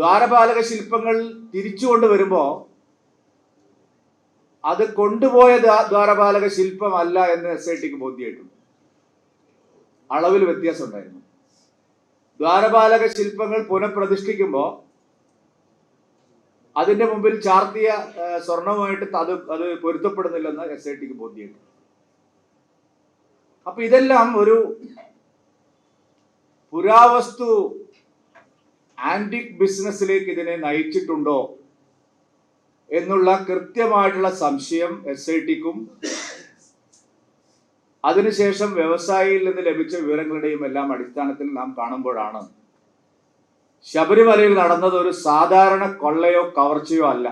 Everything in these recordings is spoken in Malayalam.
ദ്വാരപാലക ശില്പങ്ങൾ തിരിച്ചു കൊണ്ടുവരുമ്പോ അത് കൊണ്ടുപോയ ദ്വാ- ദ്വാരപാലക ശില്പമല്ല എന്ന് എസ് ഐ ടിക്ക് ബോധ്യമായിട്ടുണ്ട് അളവിൽ വ്യത്യാസം ഉണ്ടായിരുന്നു ദ്വാരപാലക ശില്പങ്ങൾ പുനഃപ്രതിഷ്ഠിക്കുമ്പോൾ അതിന്റെ മുമ്പിൽ ചാർത്തിയ സ്വർണവുമായിട്ട് അത് അത് പൊരുത്തപ്പെടുന്നില്ലെന്ന് എസ് ഐ ടിക്ക് ബോധ്യമായിട്ടുണ്ട് അപ്പൊ ഇതെല്ലാം ഒരു പുരാവസ്തു ആന്റിക് ബിസിനസ്സിലേക്ക് ഇതിനെ നയിച്ചിട്ടുണ്ടോ എന്നുള്ള കൃത്യമായിട്ടുള്ള സംശയം എസ് ഐ ടിക്കും അതിനുശേഷം വ്യവസായിയിൽ നിന്ന് ലഭിച്ച വിവരങ്ങളുടെയും എല്ലാം അടിസ്ഥാനത്തിൽ നാം കാണുമ്പോഴാണ്. ശബരിമലയിൽ നടന്നത് ഒരു സാധാരണ കൊള്ളയോ കവർച്ചയോ അല്ല.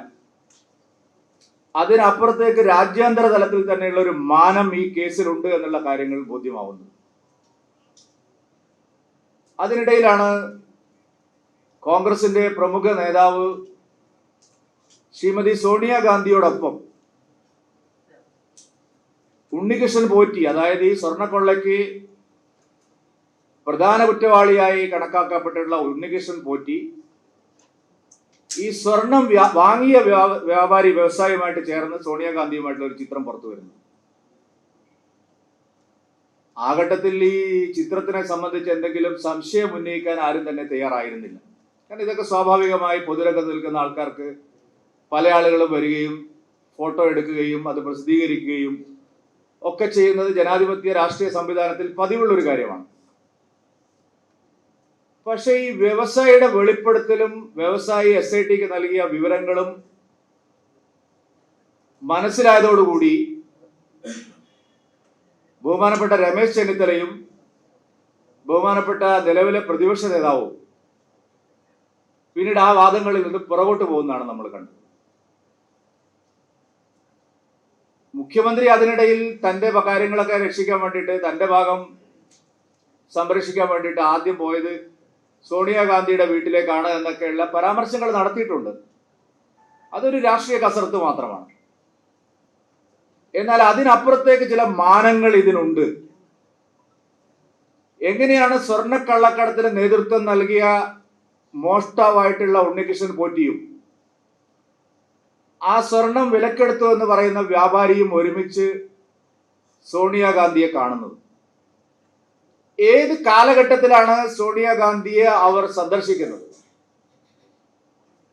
അതിനപ്പുറത്തേക്ക് രാജ്യാന്തര തലത്തിൽ തന്നെയുള്ള ഒരു മാനം ഈ കേസിലുണ്ട് എന്നുള്ള കാര്യങ്ങൾ ബോധ്യമാവുന്നു. അതിനിടയിലാണ് കോൺഗ്രസിന്റെ പ്രമുഖ നേതാവ് ശ്രീമതി സോണിയാഗാന്ധിയോടൊപ്പം ഉണ്ണികൃഷ്ണൻ പോറ്റി അതായത് ഈ സ്വർണക്കൊള്ളയ്ക്ക് പ്രധാന കുറ്റവാളിയായി കണക്കാക്കപ്പെട്ടിട്ടുള്ള ഉണ്ണികൃഷ്ണൻ പോറ്റി ഈ സ്വർണം വാങ്ങിയ വ്യാപാരി വ്യവസായിയുമായിട്ട് ചേർന്ന് സോണിയാഗാന്ധിയുമായിട്ടുള്ള ഒരു ചിത്രം പുറത്തു വരുന്നു. ആ ഘട്ടത്തിൽ ഈ ചിത്രത്തിനെ സംബന്ധിച്ച് എന്തെങ്കിലും സംശയം ഉന്നയിക്കാൻ ആരും തന്നെ തയ്യാറായിരുന്നില്ല. കാരണം ഇതൊക്കെ സ്വാഭാവികമായി പൊതുരംഗത്ത് നിൽക്കുന്ന ആൾക്കാർക്ക് പല ആളുകളും വരികയും ഫോട്ടോ എടുക്കുകയും അത് പ്രസിദ്ധീകരിക്കുകയും ഒക്കെ ചെയ്യുന്നത് ജനാധിപത്യ രാഷ്ട്രീയ സംവിധാനത്തിൽ പതിവുള്ളൊരു കാര്യമാണ്. പക്ഷേ ഈ വ്യവസായിയുടെ വെളിപ്പെടുത്തലും വ്യവസായി എസ് ഐ ടിക്ക് നൽകിയ വിവരങ്ങളും മനസ്സിലായതോടുകൂടി ബഹുമാനപ്പെട്ട രമേശ് ചെന്നിത്തലയും ബഹുമാനപ്പെട്ട നിലവിലെ പ്രതിപക്ഷ നേതാവും പിന്നീട് ആ വാദങ്ങളിൽ നിന്ന് പുറകോട്ട് പോകുന്നതാണ് നമ്മൾ കണ്ടത്. മുഖ്യമന്ത്രി അതിനിടയിൽ തന്റെ കാര്യങ്ങളൊക്കെ രക്ഷിക്കാൻ വേണ്ടിയിട്ട് തന്റെ ഭാഗം സംരക്ഷിക്കാൻ വേണ്ടിയിട്ട് ആദ്യം പോയത് സോണിയാഗാന്ധിയുടെ വീട്ടിലേക്കാണ് എന്നൊക്കെയുള്ള പരാമർശങ്ങൾ നടത്തിയിട്ടുണ്ട്. അതൊരു രാഷ്ട്രീയ കസരത്ത് മാത്രമാണ്. എന്നാൽ അതിനപ്പുറത്തേക്ക് ചില മാനങ്ങൾ ഇതിനുണ്ട്. എങ്ങനെയാണ് സ്വർണക്കള്ളക്കടത്തിന് നേതൃത്വം നൽകിയ മോഷ്ടാവായിട്ടുള്ള ഉണ്ണികൃഷ്ണൻ പോറ്റിയും ആ സ്വർണം വിലക്കെടുത്തു എന്ന് പറയുന്ന വ്യാപാരിയും ഒരുമിച്ച് സോണിയാഗാന്ധിയെ കാണുന്നത്. ഏത് കാലഘട്ടത്തിലാണ് സോണിയാഗാന്ധിയെ അവർ സന്ദർശിക്കുന്നത്?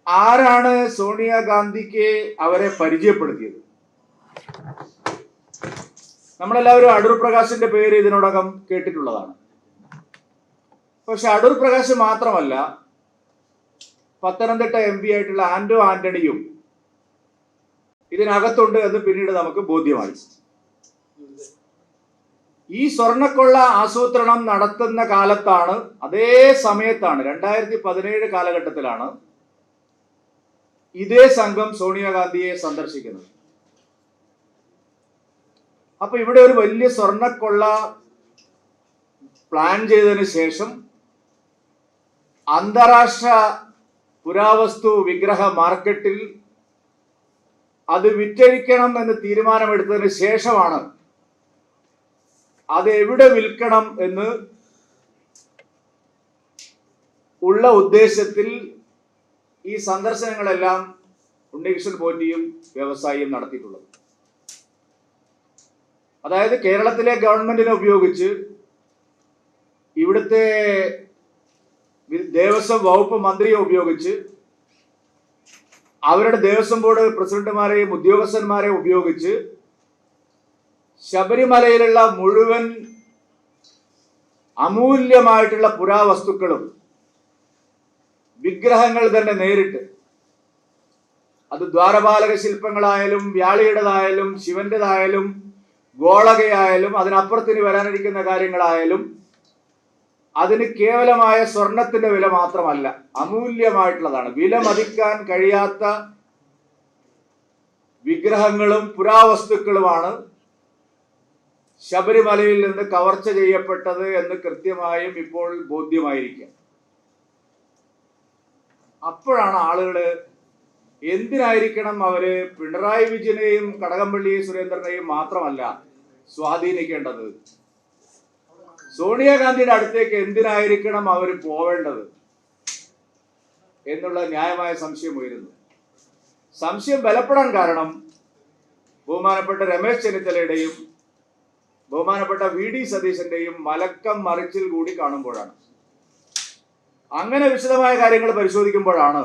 ആരാണ് സോണിയാഗാന്ധിക്ക് അവരെ പരിചയപ്പെടുത്തിയത്? നമ്മളെല്ലാവരും അടൂർ പ്രകാശിന്റെ പേര് ഇതിനോടകം കേട്ടിട്ടുള്ളതാണ്. പക്ഷെ അടൂർ പ്രകാശ് മാത്രമല്ല പത്തനംതിട്ട എം പി ആയിട്ടുള്ള ആന്റോ ആന്റണിയും ഇതിനകത്തുണ്ട് എന്ന് പിന്നീട് നമുക്ക് ബോധ്യമായി. ഈ സ്വർണക്കൊള്ള ആസൂത്രണം നടത്തുന്ന കാലത്താണ് അതേ സമയത്താണ് രണ്ടായിരത്തി പതിനേഴ് കാലഘട്ടത്തിലാണ് ഇതേ സംഘം സോണിയാഗാന്ധിയെ സന്ദർശിക്കുന്നത്. അപ്പൊ ഇവിടെ ഒരു വലിയ സ്വർണക്കൊള്ള പ്ലാൻ ചെയ്തതിന് ശേഷം അന്താരാഷ്ട്ര പുരാവസ്തു വിഗ്രഹ മാർക്കറ്റിൽ അത് വിറ്റഴിക്കണം എന്ന് തീരുമാനമെടുത്തതിന് ശേഷമാണ് അത് എവിടെ വിൽക്കണം എന്ന് ഉള്ള ഉദ്ദേശത്തിൽ ഈ സന്ദർശനങ്ങളെല്ലാം ഉണ്ണികൃഷ്ണൻ പോറ്റിയും വ്യവസായിയും നടത്തിയിട്ടുള്ളത്. അതായത് കേരളത്തിലെ ഗവൺമെന്റിനെ ഉപയോഗിച്ച് ഇവിടുത്തെ ദേവസ്വം വകുപ്പ് മന്ത്രിയെ ഉപയോഗിച്ച് അവരുടെ ദേവസ്വം ബോർഡ് പ്രസിഡന്റുമാരെയും ഉദ്യോഗസ്ഥന്മാരെയും ഉപയോഗിച്ച് ശബരിമലയിലുള്ള മുഴുവൻ അമൂല്യമായിട്ടുള്ള പുരാവസ്തുക്കളും വിഗ്രഹങ്ങൾ തന്നെ നേരിട്ട് അത് ദ്വാരപാലക ശില്പങ്ങളായാലും വ്യാളിയുടേതായാലും ശിവന്റേതായാലും ഗോളകയായാലും അതിനപ്പുറത്തിന് വരാനിരിക്കുന്ന കാര്യങ്ങളായാലും അതിന് കേവലമായ സ്വർണത്തിന്റെ വില മാത്രമല്ല അമൂല്യമായിട്ടുള്ളതാണ്. വില മതിക്കാൻ കഴിയാത്ത വിഗ്രഹങ്ങളും പുരാവസ്തുക്കളുമാണ് ശബരിമലയിൽ നിന്ന് കവർച്ച ചെയ്യപ്പെട്ടത് എന്ന് കൃത്യമായും ഇപ്പോൾ ബോധ്യമായിരിക്കാം അപ്പോഴാണ് ആളുകൾ എന്തിനായിരിക്കണം അവർ പിണറായി വിജയനെയും കടകംപള്ളി സുരേന്ദ്രനെയും മാത്രമല്ല സ്വാധീനിക്കേണ്ടത്? സോണിയാഗാന്ധിയുടെ അടുത്തേക്ക് എന്തിനായിരിക്കണം അവർ പോവേണ്ടത് എന്നുള്ള ന്യായമായ സംശയം ഉയരുന്നു. സംശയം ബലപ്പെടാൻ കാരണം ബഹുമാനപ്പെട്ട രമേശ് ചെന്നിത്തലയുടെയും ബഹുമാനപ്പെട്ട വി ഡി സതീശന്റെയും മലക്കം മറിച്ചിൽ കൂടി കാണുമ്പോഴാണ്. അങ്ങനെ വിശദമായ കാര്യങ്ങൾ പരിശോധിക്കുമ്പോഴാണ്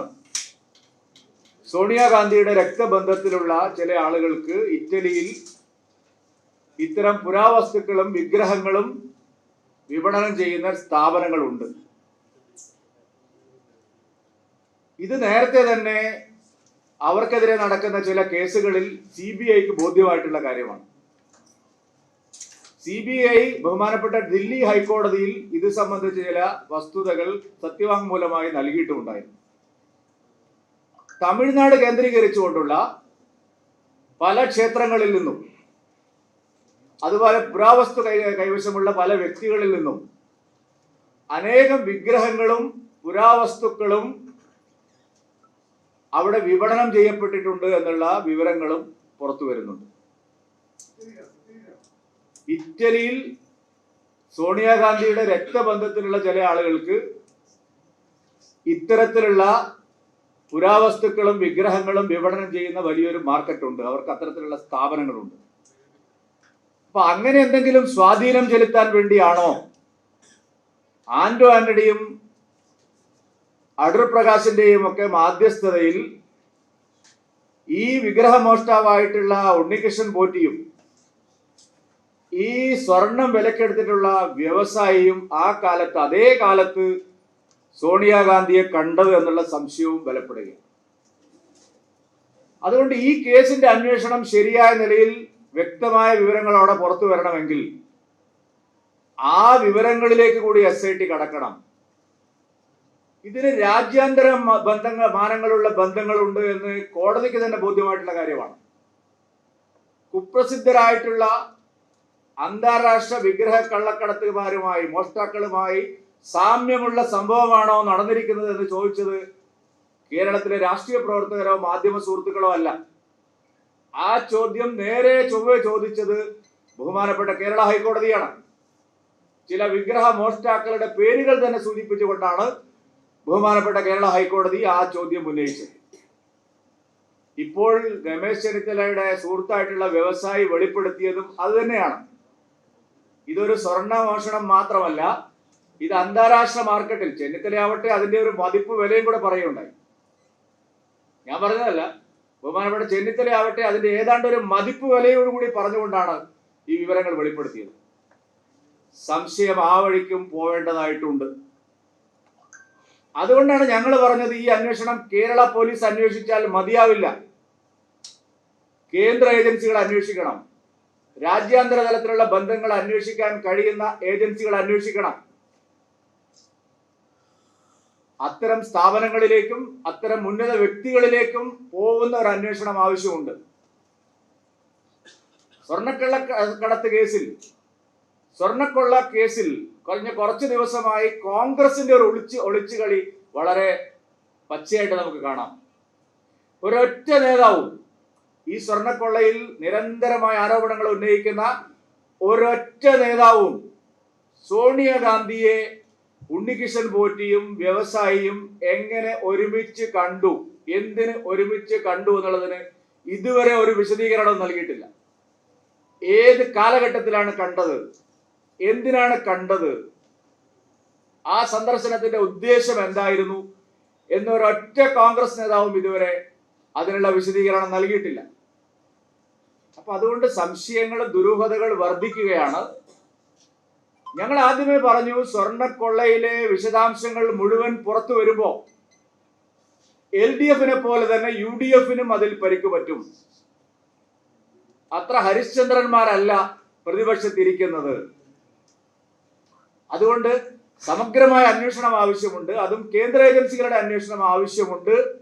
സോണിയാഗാന്ധിയുടെ രക്തബന്ധത്തിലുള്ള ചില ആളുകൾക്ക് ഇറ്റലിയിൽ ഇത്തരം പുരാവസ്തുക്കളും വിഗ്രഹങ്ങളും വിപണനം ചെയ്യുന്ന സ്ഥാപനങ്ങളുണ്ട്. ഇത് നേരത്തെ തന്നെ അവർക്കെതിരെ നടക്കുന്ന ചില കേസുകളിൽ സി ബി ഐക്ക് ബോധ്യമായിട്ടുള്ള കാര്യമാണ്. സി ബി ഐ ബഹുമാനപ്പെട്ട ദില്ലി ഹൈക്കോടതിയിൽ ഇത് സംബന്ധിച്ച ചില വസ്തുതകൾ സത്യവാങ്മൂലമായി നൽകിയിട്ടുമുണ്ടായിരുന്നു. തമിഴ്നാട് കേന്ദ്രീകരിച്ചുകൊണ്ടുള്ള പല ക്ഷേത്രങ്ങളിൽ നിന്നും അതുപോലെ പുരാവസ്തു കൈ കൈവശമുള്ള പല വ്യക്തികളിൽ നിന്നും അനേകം വിഗ്രഹങ്ങളും പുരാവസ്തുക്കളും അവിടെ വിപണനം ചെയ്യപ്പെട്ടിട്ടുണ്ട് എന്നുള്ള വിവരങ്ങളും പുറത്തു വരുന്നുണ്ട്. ഇറ്റലിയിൽ സോണിയാഗാന്ധിയുടെ രക്തബന്ധത്തിലുള്ള ചില ആളുകൾക്ക് ഇത്തരത്തിലുള്ള പുരാവസ്തുക്കളും വിഗ്രഹങ്ങളും വിപണനം ചെയ്യുന്ന വലിയൊരു മാർക്കറ്റുണ്ട്. അവർക്ക് അത്തരത്തിലുള്ള സ്ഥാപനങ്ങളുണ്ട്. അപ്പൊ അങ്ങനെ എന്തെങ്കിലും സ്വാധീനം ചെലുത്താൻ വേണ്ടിയാണോ? ആന്റോ ആന്റണിയും അടൂർ പ്രകാശിന്റെയും ഒക്കെ മാധ്യസ്ഥതയിൽ ഈ വിഗ്രഹമോഷ്ടാവായിട്ടുള്ള ഉണ്ണികൃഷ്ണൻ പോറ്റിയും ഈ സ്വർണം വിലക്കെടുത്തിട്ടുള്ള വ്യവസായിയും ആ കാലത്ത് അതേ കാലത്ത് സോണിയാഗാന്ധിയെ കണ്ടത് എന്നുള്ള സംശയവും ബലപ്പെടുകയാണ്. അതുകൊണ്ട് ഈ കേസിന്റെ അന്വേഷണം ശരിയായ നിലയിൽ വ്യക്തമായ വിവരങ്ങൾ അവിടെ പുറത്തു വരണമെങ്കിൽ ആ വിവരങ്ങളിലേക്ക് കൂടി എസ് ഐ ടി കടക്കണം. ഇതിന് രാജ്യാന്തര ബന്ധങ്ങൾ മാനങ്ങളുള്ള ബന്ധങ്ങളുണ്ട് എന്ന് കോടതിക്ക് തന്നെ ബോധ്യമായിട്ടുള്ള കാര്യമാണ്. കുപ്രസിദ്ധരായിട്ടുള്ള അന്താരാഷ്ട്ര വിഗ്രഹ കള്ളക്കടത്തുകാരുമായി മോഷ്ടാക്കളുമായി സാമ്യമുള്ള സംഭവമാണോ നടന്നിരിക്കുന്നത് എന്ന് ചോദിച്ചത് കേരളത്തിലെ രാഷ്ട്രീയ പ്രവർത്തകരോ മാധ്യമ സുഹൃത്തുക്കളോ അല്ല. ആ ചോദ്യം നേരെ ചൊവ്വെ ചോദിച്ചത് ബഹുമാനപ്പെട്ട കേരള ഹൈക്കോടതിയാണ്. ചില വിഗ്രഹ മോഷ്ടാക്കളുടെ പേരുകൾ തന്നെ സൂചിപ്പിച്ചുകൊണ്ടാണ് ബഹുമാനപ്പെട്ട കേരള ഹൈക്കോടതി ആ ചോദ്യം ഉന്നയിച്ചത്. ഇപ്പോൾ രമേശ് ചെന്നിത്തലയുടെ സുഹൃത്തായിട്ടുള്ള വ്യവസായി വെളിപ്പെടുത്തിയതും അത് തന്നെയാണ്. ഇതൊരു സ്വർണ മോഷണം മാത്രമല്ല ഇത് അന്താരാഷ്ട്ര മാർക്കറ്റിൽ ചെന്നിത്തലയാവട്ടെ അതിന്റെ ഒരു മതിപ്പ് വിലയും കൂടെ പറയുണ്ടായി ഞാൻ പറഞ്ഞതല്ല ബഹുമാനപ്പെട്ട ചെന്നിത്തലയാവട്ടെ അതിന്റെ ഏതാണ്ട് ഒരു മതിപ്പ് വിലയോടുകൂടി പറഞ്ഞുകൊണ്ടാണ് ഈ വിവരങ്ങൾ വെളിപ്പെടുത്തിയത്. സംശയം ആ വഴിക്കും പോവേണ്ടതായിട്ടുണ്ട്. അതുകൊണ്ടാണ് ഞങ്ങൾ പറഞ്ഞത് ഈ അന്വേഷണം കേരള പോലീസ് അന്വേഷിച്ചാൽ മതിയാവില്ല. കേന്ദ്ര ഏജൻസികൾ അന്വേഷിക്കണം. രാജ്യാന്തര തലത്തിലുള്ള ബന്ധങ്ങൾ അന്വേഷിക്കാൻ കഴിയുന്ന ഏജൻസികൾ അന്വേഷിക്കണം. അത്തരം സ്ഥാപനങ്ങളിലേക്കും അത്തരം ഉന്നത വ്യക്തികളിലേക്കും പോകുന്ന ഒരു അന്വേഷണം ആവശ്യമുണ്ട്. സ്വർണക്കള്ള കടത്ത് കേസിൽ സ്വർണക്കൊള്ള കേസിൽ കഴിഞ്ഞ കുറച്ച് ദിവസമായി കോൺഗ്രസിന്റെ ഒരു ഒളിച്ച് ഒളിച്ചുകളി വളരെ പച്ചയായിട്ട് നമുക്ക് കാണാം. ഒരൊറ്റ നേതാവും ഈ സ്വർണക്കൊള്ളയിൽ നിരന്തരമായ ആരോപണങ്ങൾ ഉന്നയിക്കുന്ന ഒരൊറ്റ നേതാവും സോണിയാഗാന്ധിയെ ഉണ്ണികിഷൻ പോറ്റിയും വ്യവസായിയും എങ്ങനെ ഒരുമിച്ച് കണ്ടു? എന്തിന് ഒരുമിച്ച് കണ്ടു എന്നുള്ളതിന് ഇതുവരെ ഒരു വിശദീകരണം നൽകിയിട്ടില്ല. ഏത് കാലഘട്ടത്തിലാണ് കണ്ടത്? എന്തിനാണ് കണ്ടത്? ആ സന്ദർശനത്തിന്റെ ഉദ്ദേശം എന്തായിരുന്നു? എന്നൊരൊറ്റ കോൺഗ്രസ് നേതാവും ഇതുവരെ അതിനുള്ള വിശദീകരണം നൽകിയിട്ടില്ല. അപ്പൊ അതുകൊണ്ട് സംശയങ്ങൾ ദുരൂഹതകൾ വർദ്ധിക്കുകയാണ്. ഞങ്ങൾ ആദ്യമേ പറഞ്ഞു സ്വർണക്കൊള്ളയിലെ വിശദാംശങ്ങൾ മുഴുവൻ പുറത്തു വരുമ്പോ എൽ ഡി എഫിനെ പോലെ തന്നെ യു ഡി എഫിനും അതിൽ പരിക്ക് പറ്റും. അത്ര ഹരിശ്ചന്ദ്രന്മാരല്ല പ്രതിപക്ഷത്തിരിക്കുന്നത്. അതുകൊണ്ട് സമഗ്രമായ അന്വേഷണം ആവശ്യമുണ്ട്. അതും കേന്ദ്ര ഏജൻസികളുടെ അന്വേഷണം ആവശ്യമുണ്ട്.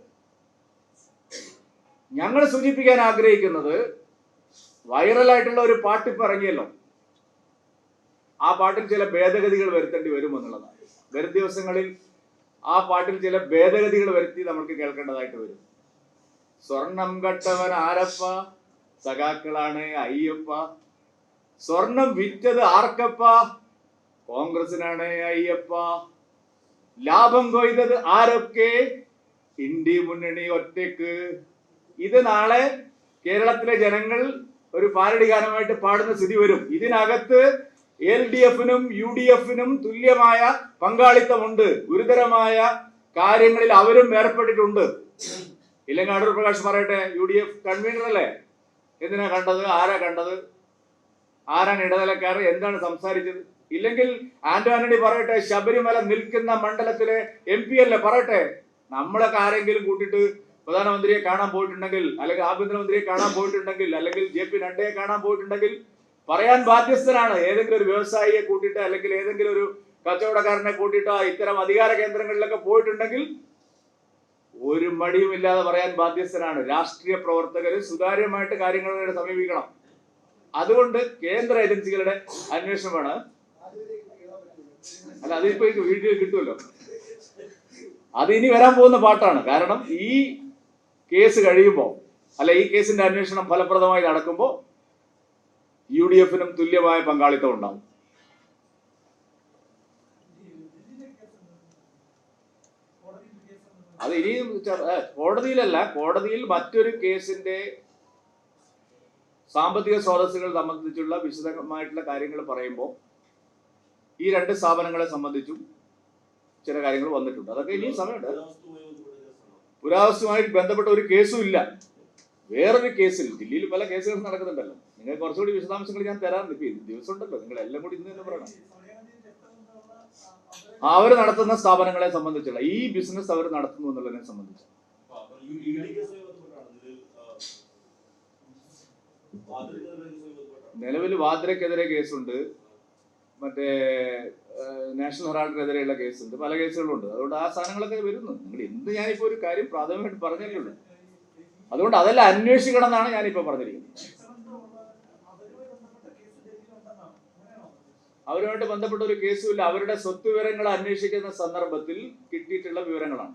ഞങ്ങൾ സൂചിപ്പിക്കാൻ ആഗ്രഹിക്കുന്നത് വൈറലായിട്ടുള്ള ഒരു പാട്ടിപ്പ് ഇറങ്ങിയല്ലോ. ആ പാട്ടിൽ ചില ഭേദഗതികൾ വരുത്തേണ്ടി വരും എന്നുള്ളതാണ് വരും ദിവസങ്ങളിൽ ആ പാട്ടിൽ ചില ഭേദഗതികൾ വരുത്തി നമുക്ക് കേൾക്കേണ്ടതായിട്ട് വരും. സ്വർണം കട്ടവൻ ആരപ്പ? സഖാക്കളാണ് അയ്യപ്പ. സ്വർണം വിറ്റത് ആർക്കപ്പ? കോൺഗ്രസിനാണ് അയ്യപ്പ. ലാഭം കൊയ്തത് ആരൊക്കെ? ഇന്ത്യ മുന്നണി ഒറ്റയ്ക്ക് ഇത് നാളെ കേരളത്തിലെ ജനങ്ങൾ ഒരു പാരടി ഗാനമായിട്ട് പാടുന്ന സ്ഥിതി വരും. ഇതിനകത്ത് എൽ ഡി എഫിനും യു ഡി എഫിനും തുല്യമായ പങ്കാളിത്തമുണ്ട്. ഗുരുതരമായ കാര്യങ്ങളിൽ അവരും ഏർപ്പെട്ടിട്ടുണ്ട്. ഇല്ലെങ്കിൽ അടൂർ പ്രകാശ് പറയട്ടെ യു ഡി എഫ് കൺവീനർ അല്ലേ? എന്തിനാ കണ്ടത്? ആരാ കണ്ടത്? ആരാണ് ഇടനിലക്കാർ എന്താണ് സംസാരിച്ചത്? ഇല്ലെങ്കിൽ ആന്റോ ആന്റണി പറയട്ടെ ശബരിമല നിൽക്കുന്ന മണ്ഡലത്തിലെ എം പി അല്ലേ? പറയട്ടെ നമ്മളൊക്കെ ആരെങ്കിലും കൂട്ടിയിട്ട് പ്രധാനമന്ത്രിയെ കാണാൻ പോയിട്ടുണ്ടെങ്കിൽ അല്ലെങ്കിൽ ആഭ്യന്തരമന്ത്രിയെ കാണാൻ പോയിട്ടുണ്ടെങ്കിൽ അല്ലെങ്കിൽ ജെ പി നഡ്ഡയെ കാണാൻ പോയിട്ടുണ്ടെങ്കിൽ പറയാൻ ബാധ്യസ്ഥനാണ്. ഏതെങ്കിലും ഒരു വ്യവസായിയെ കൂട്ടിയിട്ട് അല്ലെങ്കിൽ ഏതെങ്കിലും ഒരു കച്ചവടക്കാരനെ കൂട്ടിയിട്ടോ ഇത്തരം അധികാര കേന്ദ്രങ്ങളിലൊക്കെ പോയിട്ടുണ്ടെങ്കിൽ ഒരു മടിയും ഇല്ലാതെ പറയാൻ ബാധ്യസ്ഥനാണ്. രാഷ്ട്രീയ പ്രവർത്തകർ സുതാര്യമായിട്ട് കാര്യങ്ങളെ സമീപിക്കണം. അതുകൊണ്ട് കേന്ദ്ര ഏജൻസികളുടെ അന്വേഷണമാണ് അല്ല അതിപ്പോ വീഡിയോ കിട്ടുമല്ലോ. അത് ഇനി വരാൻ പോകുന്ന പാട്ടാണ്. കാരണം ഈ കേസ് കഴിയുമ്പോൾ അല്ല ഈ കേസിന്റെ അന്വേഷണം ഫലപ്രദമായി നടക്കുമ്പോൾ യു ഡി എഫിനും തുല്യമായ പങ്കാളിത്തം ഉണ്ടാവും. അത് ഇനിയും കോടതിയിലല്ല കോടതിയിൽ മറ്റൊരു കേസിന്റെ സാമ്പത്തിക സ്രോതസ്സുകൾ സംബന്ധിച്ചുള്ള വിശദമായിട്ടുള്ള കാര്യങ്ങൾ പറയുമ്പോൾ ഈ രണ്ട് സ്ഥാപനങ്ങളെ സംബന്ധിച്ചും ചില കാര്യങ്ങൾ വന്നിട്ടുണ്ട്. അതൊക്കെ ഇനിയും സമയമുണ്ട്. പുരാവസ്തുമായി ബന്ധപ്പെട്ട ഒരു കേസും ഇല്ല. വേറൊരു കേസിൽ ദില്ലിയിൽ പല കേസുകൾ നടക്കുന്നുണ്ടല്ലോ. നിങ്ങൾ കുറച്ചുകൂടി വിശദാംശങ്ങൾ ഞാൻ ഇത് ദിവസം ഉണ്ടല്ലോ നിങ്ങൾ എല്ലാം കൂടി ഇന്ന് തന്നെ പറയണം. അവർ നടത്തുന്ന സ്ഥാപനങ്ങളെ സംബന്ധിച്ചുള്ള ഈ ബിസിനസ് അവർ നടത്തുന്നു എന്നുള്ളതിനെ സംബന്ധിച്ച്. നിലവിൽ വാദ്രക്കെതിരെ കേസുണ്ട്. മറ്റേ നാഷണൽ ഹെറാൾഡിനെതിരെയുള്ള കേസുണ്ട്. പല കേസുകളുണ്ട്. അതുകൊണ്ട് ആ സാധനങ്ങളൊക്കെ വരുന്നു. നിങ്ങൾ എന്ത് ഞാനിപ്പോ ഒരു കാര്യം പ്രാഥമികമായിട്ട് പറഞ്ഞിട്ടുള്ളൂ അതുകൊണ്ട് അതെല്ലാം അന്വേഷിക്കണം എന്നാണ് ഞാനിപ്പോ പറഞ്ഞിരിക്കുന്നത്. അവരുമായിട്ട് ബന്ധപ്പെട്ട ഒരു കേസും ഇല്ല അവരുടെ സ്വത്ത് വിവരങ്ങൾ അന്വേഷിക്കുന്ന സന്ദർഭത്തിൽ കിട്ടിയിട്ടുള്ള വിവരങ്ങളാണ്.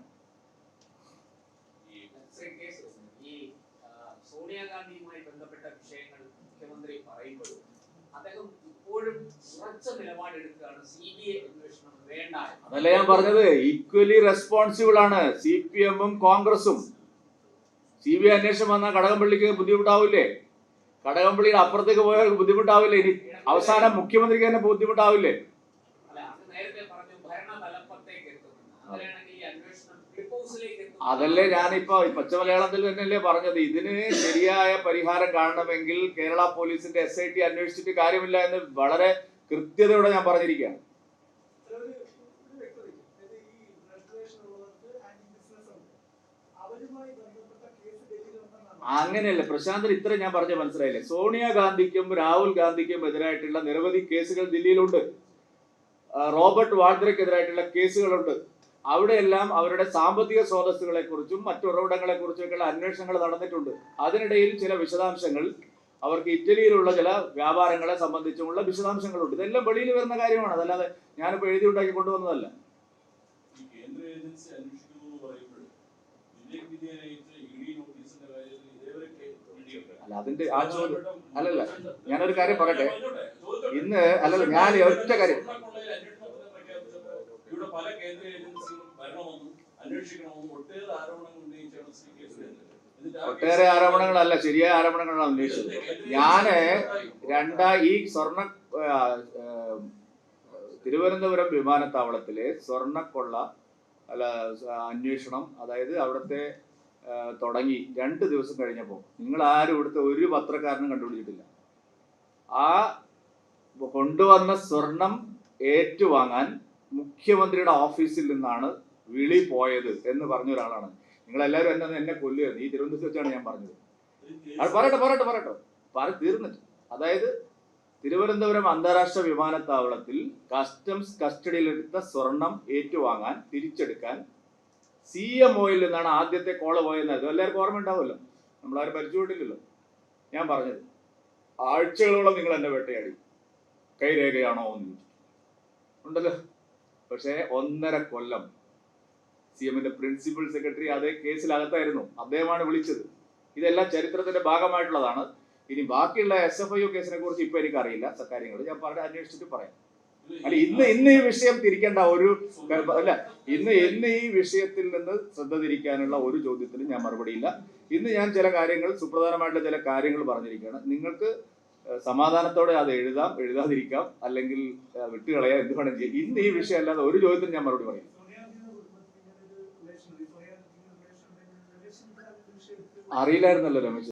സോണിയാഗാന്ധിയുമായി ബന്ധപ്പെട്ട വിഷയങ്ങൾ മുഖ്യമന്ത്രി പറയുമ്പോഴും അദ്ദേഹം ഇപ്പോഴും ഉറച്ച നിലപാടെടുക്കുകയാണ് സി ബി ഐ അന്വേഷണം വേണ്ട അതല്ല ഞാൻ പറഞ്ഞത്? ഈക്വലി റെസ്പോൺസിബിൾ ആണ്. സി പി എമ്മും കോൺഗ്രസും. സി ബി ഐ അന്വേഷണം വന്നാൽ കടകംപള്ളിക്ക് ബുദ്ധിമുട്ടാവില്ലേ? കടകംപള്ളിയുടെ അപ്പുറത്തേക്ക് പോയവർക്ക് ബുദ്ധിമുട്ടാവില്ലേ? ഇനി അവസാനം മുഖ്യമന്ത്രിക്ക് തന്നെ ബുദ്ധിമുട്ടാവില്ലേ? അതല്ലേ ഞാനിപ്പോ പച്ചമലയാളത്തിൽ പച്ച മലയാളത്തിൽ തന്നെയല്ലേ പറഞ്ഞത്. ഇതിന് ശരിയായ പരിഹാരം കാണണമെങ്കിൽ കേരള പോലീസിന്റെ എസ് ഐ ടി അന്വേഷിച്ചിട്ട് കാര്യമില്ല എന്ന് വളരെ കൃത്യതയോടെ ഞാൻ പറഞ്ഞിരിക്കുകയാണ്. അങ്ങനെയല്ല. പ്രശാന്തൻ ഇത്ര ഞാൻ പറഞ്ഞ മനസ്സിലായില്ലേ? സോണിയ ഗാന്ധിക്കും രാഹുൽ ഗാന്ധിക്കും എതിരായിട്ടുള്ള നിരവധി കേസുകൾ ദില്ലിയിലുണ്ട്. റോബർട്ട് വാദ്രയ്ക്കെതിരായിട്ടുള്ള കേസുകളുണ്ട്. അവിടെയെല്ലാം അവരുടെ സാമ്പത്തിക സ്രോതസ്സുകളെ കുറിച്ചും മറ്റു ഉറവിടങ്ങളെ കുറിച്ചൊക്കെയുള്ള അന്വേഷണങ്ങൾ നടന്നിട്ടുണ്ട്. അതിനിടയിൽ ചില വിശദാംശങ്ങൾ അവർക്ക് ഇറ്റലിയിലുള്ള ചില വ്യാപാരങ്ങളെ സംബന്ധിച്ചുമുള്ള വിശദാംശങ്ങളുണ്ട്. ഇതെല്ലാം വെളിയിൽ വരുന്ന കാര്യമാണ്. അതല്ലാതെ ഞാനിപ്പോൾ എഴുതി ഉണ്ടാക്കി കൊണ്ടുവന്നതല്ല കേന്ദ്ര ഏജൻസി അന്വേഷിക്കുന്നു അല്ല അതിന്റെ ആ ചോദ്യം അല്ലല്ല ഞാനൊരു കാര്യം പറയട്ടെ. ഇന്ന് അല്ലല്ല ഞാൻ ഒറ്റ കാര്യം പല കേന്ദ്ര ഏജൻസികളും വരണമെന്നും അന്വേഷിക്കണമെന്നും ഒട്ടേറെ ആരോപണങ്ങൾ ഉന്നയിച്ചാണ് ശ്രീ കെ എന്നിട്ട് ഒട്ടേറെ ആരോപണങ്ങളല്ല ശരിയായ ആരോപണങ്ങളാണ് ഉന്നയിച്ചത് ഞാൻ രണ്ടാ ഈ സ്വർണ തിരുവനന്തപുരം വിമാനത്താവളത്തിലെ സ്വർണക്കൊള്ള അല്ല അന്വേഷണം അതായത് അവിടുത്തെ തുടങ്ങി. രണ്ട് ദിവസം കഴിഞ്ഞപ്പോൾ നിങ്ങൾ ആരും ഇവിടുത്തെ ഒരു പത്രക്കാരനും കണ്ടുപിടിച്ചിട്ടില്ല. ആ കൊണ്ടുവന്ന സ്വർണം ഏറ്റുവാങ്ങാൻ മുഖ്യമന്ത്രിയുടെ ഓഫീസിൽ നിന്നാണ് വിളി പോയത് എന്ന് പറഞ്ഞ ഒരാളാണ്. നിങ്ങൾ എല്ലാവരും എന്നെ എന്നെ കൊല്ലുകയാണ് ഈ തിരുവനന്തപുരത്ത് വെച്ചാണ് ഞാൻ പറഞ്ഞത്. അത് പറയട്ടെ പറയട്ടെ പറയട്ടെ. പറ തീർന്നിട്ട്. അതായത് തിരുവനന്തപുരം അന്താരാഷ്ട്ര വിമാനത്താവളത്തിൽ കസ്റ്റംസ് കസ്റ്റഡിയിലെടുത്ത സ്വർണം ഏറ്റുവാങ്ങാൻ തിരിച്ചെടുക്കാൻ സി എം ഒയിൽ നിന്നാണ് ആദ്യത്തെ കോൾ പോയത്. അത് എല്ലാവർക്കും ഓർമ്മ ഉണ്ടാവുമല്ലോ ആരും പരിചയപ്പെട്ടില്ലല്ലോ ഞാൻ പറഞ്ഞത് ആഴ്ചകളോളം നിങ്ങൾ എന്നെ വേട്ടയാടി. കൈരേഖയാണോ എന്ന് ഉണ്ടല്ലോ. പക്ഷേ ഒന്നര കൊല്ലം സി എമ്മിന്റെ പ്രിൻസിപ്പൽ സെക്രട്ടറി അതേ കേസിലകത്തായിരുന്നു അദ്ദേഹമാണ് വിളിച്ചത്. ഇതെല്ലാം ചരിത്രത്തിന്റെ ഭാഗമായിട്ടുള്ളതാണ്. ഇനി ബാക്കിയുള്ള എസ് എഫ് ഐ ഒ കേസിനെ കുറിച്ച് ഇപ്പൊ എനിക്കറിയില്ല. കാര്യങ്ങൾ ഞാൻ പറഞ്ഞ അന്വേഷിച്ചിട്ട് പറയാം. അല്ല ഇന്ന് ഇന്ന് ഈ വിഷയം തിരിക്കേണ്ട ഒരു അല്ല ഇന്ന് ഇന്ന് ഈ വിഷയത്തിൽ നിന്ന് ശ്രദ്ധ തിരിക്കാനുള്ള ഒരു ചോദ്യത്തിനും ഞാൻ മറുപടിയില്ല ഇന്ന് ഞാൻ ചില കാര്യങ്ങൾ സുപ്രധാനമായിട്ടുള്ള ചില കാര്യങ്ങൾ പറഞ്ഞിരിക്കുകയാണ്. നിങ്ങൾക്ക് സമാധാനത്തോടെ അത് എഴുതാം എഴുതാതിരിക്കാം അല്ലെങ്കിൽ വിട്ടുകളയാം എന്ത് വേണം ചെയ്യാം. ഇന്ന് ഈ വിഷയം അല്ലാതെ ഒരു ചോദ്യത്തിന് ഞാൻ മറുപടി പറയും അറിയില്ലായിരുന്നല്ലോ രമേശ്.